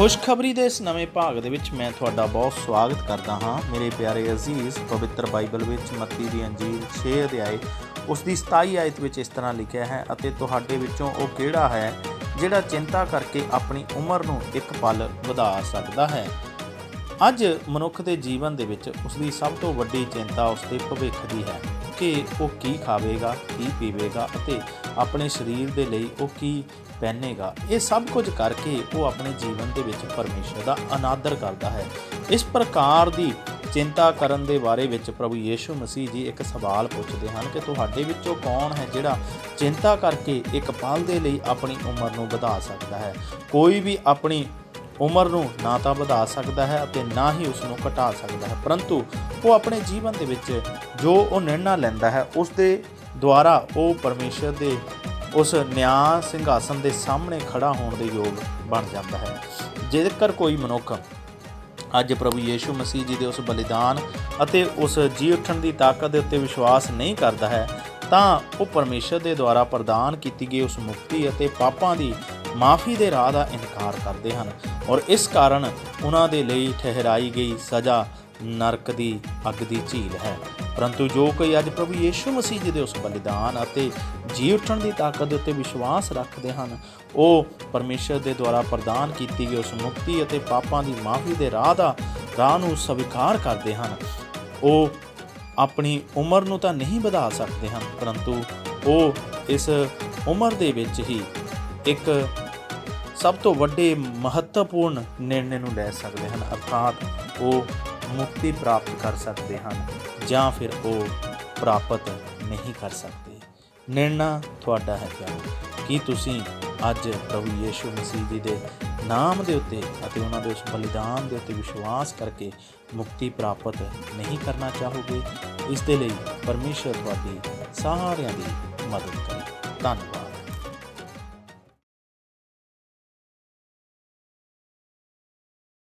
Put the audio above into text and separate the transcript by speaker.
Speaker 1: ਖੁਸ਼ਖਬਰੀ ਦੇ ਇਸ ਨਵੇਂ ਭਾਗ ਦੇ ਵਿੱਚ ਮੈਂ ਤੁਹਾਡਾ ਬਹੁਤ ਸਵਾਗਤ ਕਰਦਾ ਹਾਂ ਮੇਰੇ ਪਿਆਰੇ ਅਜ਼ੀਜ਼ ਪਵਿੱਤਰ ਬਾਈਬਲ ਵਿੱਚ ਮੱਤੀ ਦੀ ਅੰਜੀਲ 6 ਅਧਿਆਏ ਉਸ ਦੀ 27 ਆਇਤ ਵਿੱਚ ਇਸ ਤਰ੍ਹਾਂ ਲਿਖਿਆ ਹੈ, ਅਤੇ ਤੁਹਾਡੇ ਵਿੱਚੋਂ ਉਹ ਕਿਹੜਾ ਹੈ ਜਿਹੜਾ ਚਿੰਤਾ ਕਰਕੇ ਆਪਣੀ ਉਮਰ ਨੂੰ ਇੱਕ ਪਲ ਵਧਾ ਸਕਦਾ ਹੈ? ਅੱਜ ਮਨੁੱਖ ਦੇ ਜੀਵਨ ਦੇ ਵਿੱਚ ਉਸ ਦੀ ਸਭ ਤੋਂ ਵੱਡੀ ਚਿੰਤਾ ਉਸ ਦੇ ਭਵਿੱਖ ਦੀ ਹੈ ਕਿ ਉਹ ਕੀ ਖਾਵੇਗਾ, ਕੀ ਪੀਵੇਗਾ ਅਤੇ ਆਪਣੇ ਸਰੀਰ ਦੇ ਲਈ ਉਹ ਕੀ ਪਹਿਨੇਗਾ। ਇਹ ਸਭ ਕੁਝ ਕਰਕੇ ਉਹ ਆਪਣੇ ਜੀਵਨ ਦੇ ਵਿੱਚ ਪਰਮੇਸ਼ਰ ਦਾ ਅਨਾਦਰ ਕਰਦਾ ਹੈ। ਇਸ ਪ੍ਰਕਾਰ ਦੀ ਚਿੰਤਾ ਕਰਨ ਦੇ ਬਾਰੇ ਵਿੱਚ ਪ੍ਰਭੂ ਯੀਸ਼ੂ ਮਸੀਹ ਜੀ ਇੱਕ ਸਵਾਲ ਪੁੱਛਦੇ ਹਨ ਕਿ ਤੁਹਾਡੇ ਵਿੱਚੋਂ ਕੌਣ ਹੈ ਜਿਹੜਾ ਚਿੰਤਾ ਕਰਕੇ ਇੱਕ ਪਲ ਦੇ ਲਈ ਆਪਣੀ ਉਮਰ ਨੂੰ ਵਧਾ ਸਕਦਾ ਹੈ? ਕੋਈ ਵੀ ਆਪਣੀ ਉਮਰ ਨੂੰ ਨਾ ਤਾਂ ਵਧਾ ਸਕਦਾ ਹੈ ਅਤੇ ਨਾ ਹੀ ਉਸ ਨੂੰ ਘਟਾ ਸਕਦਾ ਹੈ। ਪਰੰਤੂ ਉਹ ਆਪਣੇ ਜੀਵਨ ਦੇ ਵਿੱਚ ਜੋ ਉਹ ਨਿਰਣਾ ਲੈਂਦਾ ਹੈ, ਉਸ ਦੇ ਦੁਆਰਾ ਉਹ ਪਰਮੇਸ਼ਰ ਦੇ ਉਸ ਨਿਆਂ ਸਿੰਘਾਸਨ ਦੇ ਸਾਹਮਣੇ ਖੜਾ ਹੋਣ ਦੇ ਯੋਗ ਬਣ ਜਾਂਦਾ ਹੈ। ਜੇਕਰ ਕੋਈ ਮਨੁੱਖ ਅੱਜ ਪ੍ਰਭੂ ਯੀਸ਼ੂ ਮਸੀਹ ਜੀ ਦੇ ਉਸ ਬਲੀਦਾਨ ਅਤੇ ਉਸ ਜੀ ਉੱਠਣ ਦੀ ਤਾਕਤ ਦੇ ਉੱਤੇ ਵਿਸ਼ਵਾਸ ਨਹੀਂ ਕਰਦਾ ਹੈ, ਤਾਂ ਉਹ ਪਰਮੇਸ਼ਰ ਦੇ ਦੁਆਰਾ ਪ੍ਰਦਾਨ ਕੀਤੀ ਗਈ ਉਸ ਮੁਕਤੀ ਅਤੇ ਪਾਪਾਂ ਦੀ ਮਾਫੀ ਦੇ ਰਾਹ ਦਾ ਇਨਕਾਰ ਕਰਦੇ ਹਨ ਔਰ ਇਸ ਕਾਰਨ ਉਹਨਾਂ ਦੇ ਲਈ ਠਹਿਰਾਈ ਗਈ ਸਜ਼ਾ ਨਰਕ ਦੀ ਅੱਗ ਦੀ ਝੀਲ ਹੈ। ਪਰੰਤੂ ਜੋ ਕੋਈ ਅੱਜ ਪ੍ਰਭੂ ਯੀਸ਼ੂ ਮਸੀਹ ਜੀ ਦੇ ਉਸ ਬਲੀਦਾਨ ਅਤੇ ਜੀ ਉੱਠਣ ਦੀ ਤਾਕਤ ਦੇ ਉੱਤੇ ਵਿਸ਼ਵਾਸ ਰੱਖਦੇ ਹਨ, ਉਹ ਪਰਮੇਸ਼ਰ ਦੇ ਦੁਆਰਾ ਪ੍ਰਦਾਨ ਕੀਤੀ ਗਈ ਉਸ ਮੁਕਤੀ ਅਤੇ ਪਾਪਾਂ ਦੀ ਮਾਫੀ ਦੇ ਰਾਹ ਦਾ, ਰਾਹ ਨੂੰ ਸਵੀਕਾਰ ਕਰਦੇ ਹਨ। ਉਹ ਆਪਣੀ ਉਮਰ ਨੂੰ ਤਾਂ ਨਹੀਂ ਵਧਾ ਸਕਦੇ ਹਨ, ਪਰੰਤੂ ਉਹ ਇਸ ਉਮਰ ਦੇ ਵਿੱਚ ਹੀ ਇੱਕ ਸਭ ਤੋਂ ਵੱਡੇ ਮਹੱਤਵਪੂਰਨ ਨਿਰਣੇ ਨੂੰ ਲੈ ਸਕਦੇ ਹਨ, ਅਰਥਾਤ ਉਹ ਮੁਕਤੀ ਪ੍ਰਾਪਤ ਕਰ ਸਕਦੇ ਹਨ ਜਾਂ ਫਿਰ ਉਹ ਪ੍ਰਾਪਤ ਨਹੀਂ ਕਰ ਸਕਦੇ। ਨਿਰਣਾ ਤੁਹਾਡਾ ਹੈ ਪਿਆਰ। ਕੀ ਤੁਸੀਂ ਅੱਜ ਪ੍ਰਭੂ ਯੀਸ਼ੂ ਮਸੀਹ ਜੀ ਦੇ ਨਾਮ ਦੇ ਉੱਤੇ ਅਤੇ ਉਹਨਾਂ ਦੇ ਉਸ ਬਲੀਦਾਨ ਦੇ ਉੱਤੇ ਵਿਸ਼ਵਾਸ ਕਰਕੇ ਮੁਕਤੀ ਪ੍ਰਾਪਤ ਨਹੀਂ ਕਰਨਾ ਚਾਹੋਗੇ? ਇਸ ਦੇ ਲਈ ਪਰਮੇਸ਼ਰ ਤੁਹਾਡੀ ਸਾਰਿਆਂ ਦੀ ਮਦਦ ਕਰੇ। ਧੰਨਵਾਦ।